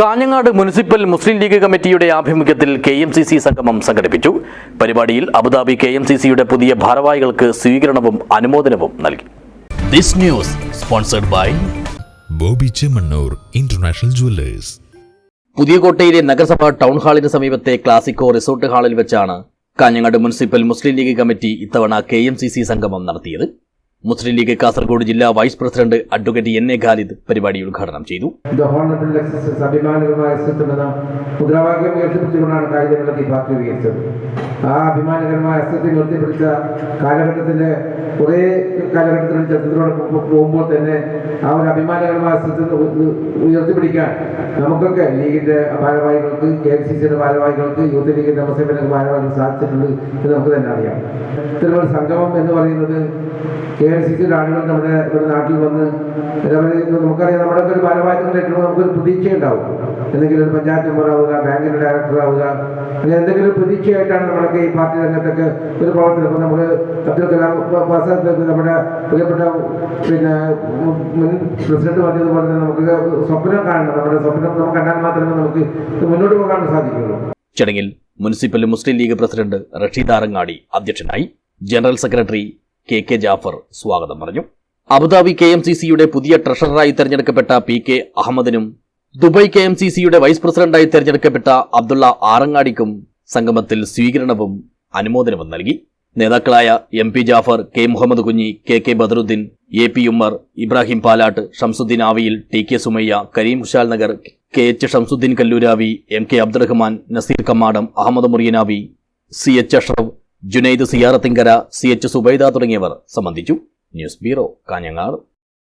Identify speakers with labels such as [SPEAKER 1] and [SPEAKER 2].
[SPEAKER 1] Kanhangad municipal Muslim league കമ്മിറ്റിയുടെ ആഭിമുഖ്യത്തിൽ K M C C സംഗമം സംഘടിപ്പിച്ചു. പരിപാടിയിൽ അബുദാബി കെ എം സി സിയുടെ പുതിയ ഭാരവാഹികൾക്ക് സ്വീകരണവും അനുമോദനവും നൽകി. This news sponsored by
[SPEAKER 2] Boby Chemmanur international jewellers.
[SPEAKER 1] പുതിയ കോട്ടയിലെ നഗരസഭ ടൗൺ ഹാളിന് സമീപത്തെ ക്ലാസിക്കോ റിസോർട്ട് ഹാളിൽ വെച്ചാണ് കാഞ്ഞങ്ങാട് മുനിസിപ്പൽ മുസ്ലിം ലീഗ് കമ്മിറ്റി ഇത്തവണ കെ എം സി സി സംഗമം നടത്തിയത്. മുസ്ലിം ലീഗ് കാസർഗോഡ് ജില്ലാ vice president advocate N A Khalid പരിപാടി ഉദ്ഘാടനം ചെയ്തു.
[SPEAKER 3] മുദ്രാവാക്യം ആ അഭിമാനകരമായ അസ്തിത്വം ഉയർത്തിപ്പിടിച്ച കാലഘട്ടത്തിന്റെ കുറേ കാലഘട്ടത്തിൽ ചരിത്രത്തിലൂടെ പോകുമ്പോൾ തന്നെ ആ ഒരു അഭിമാനകരമായ ഉ- ഉയർത്തിപ്പിടിക്കാൻ നമുക്കൊക്കെ ലീഗിന്റെ ഭാരവാഹികൾക്ക് കെ എം സി സിയുടെ ഭാരവാഹികൾക്ക് യൂത്ത് ലീഗിന്റെ മുസ്ലിം ഭാരവാഹികൾ സാധിച്ചിട്ടുണ്ട് എന്ന് നമുക്ക് തന്നെ അറിയാം. ഇത്തരമൊരു സംഗമം എന്ന് പറയുന്നത് കെ എം സി സിയുടെ ആളുകൾ നമ്മുടെ ഇവിടെ നാട്ടിൽ വന്ന് നമുക്കറിയാം നമ്മുടെ ഒരു ഭാരവാഹിത്വം കിട്ടുമ്പോൾ നമുക്കൊരു പ്രതീക്ഷ ഉണ്ടാവും. എന്തെങ്കിലും ഒരു പഞ്ചായത്ത് മെമ്പർ ആവുക ഡയറക്ടറാവുക അങ്ങനെ എന്തെങ്കിലും ഒരു പ്രതീക്ഷയായിട്ടാണ് നമ്മളൊക്കെ ഈ പാർട്ടി രംഗത്തൊക്കെ ഒരു പ്രവർത്തനം. ഇപ്പം നമ്മൾ അബ്ദുൽ കലാം പ്രസാദ് നമ്മുടെ പ്രിയപ്പെട്ട പിന്നെ മുൻ പ്രസിഡന്റ് പറഞ്ഞതുപോലെ തന്നെ നമുക്ക് സ്വപ്നം കാണണം. നമ്മുടെ സ്വപ്നം നമുക്ക് കണ്ടാൽ മാത്രമേ നമുക്ക് മുന്നോട്ട് പോകാൻ സാധിക്കുള്ളൂ.
[SPEAKER 1] ചടങ്ങിൽ മുനിസിപ്പൽ മുസ്ലിം ലീഗ് പ്രസിഡന്റ് റഷീദ് ആറങ്ങാടി അധ്യക്ഷനായി general secretary K K Jafar സ്വാഗതം പറഞ്ഞു. അബുദാബി കെ എം സി സിയുടെ പുതിയ ട്രഷററായി തെരഞ്ഞെടുക്കപ്പെട്ട പി കെ അഹമ്മദിനും ദുബായ് കെ എം സി സിയുടെ വൈസ് പ്രസിഡന്റായി തെരഞ്ഞെടുക്കപ്പെട്ട അബ്ദുള്ള ആറങ്ങാടിക്കും സംഗമത്തിൽ സ്വീകരണവും അനുമോദനവും നൽകി. നേതാക്കളായ M P Jafar K Muhammad Kunhi K K Badaruddin A P Ummer Ibrahim Palatt Shamsuddin ആവിയിൽ T K Sumayya Kareem Khushal Nagar K H Shamsuddin Kallooravi M K Abdurahman Naseer Kammadam Ahmed Muriyanavi C H Ashraf Junaid Siyarathinkara C H Subaida തുടങ്ങിയവർ സംബന്ധിച്ചു. News bureau Kanhangad.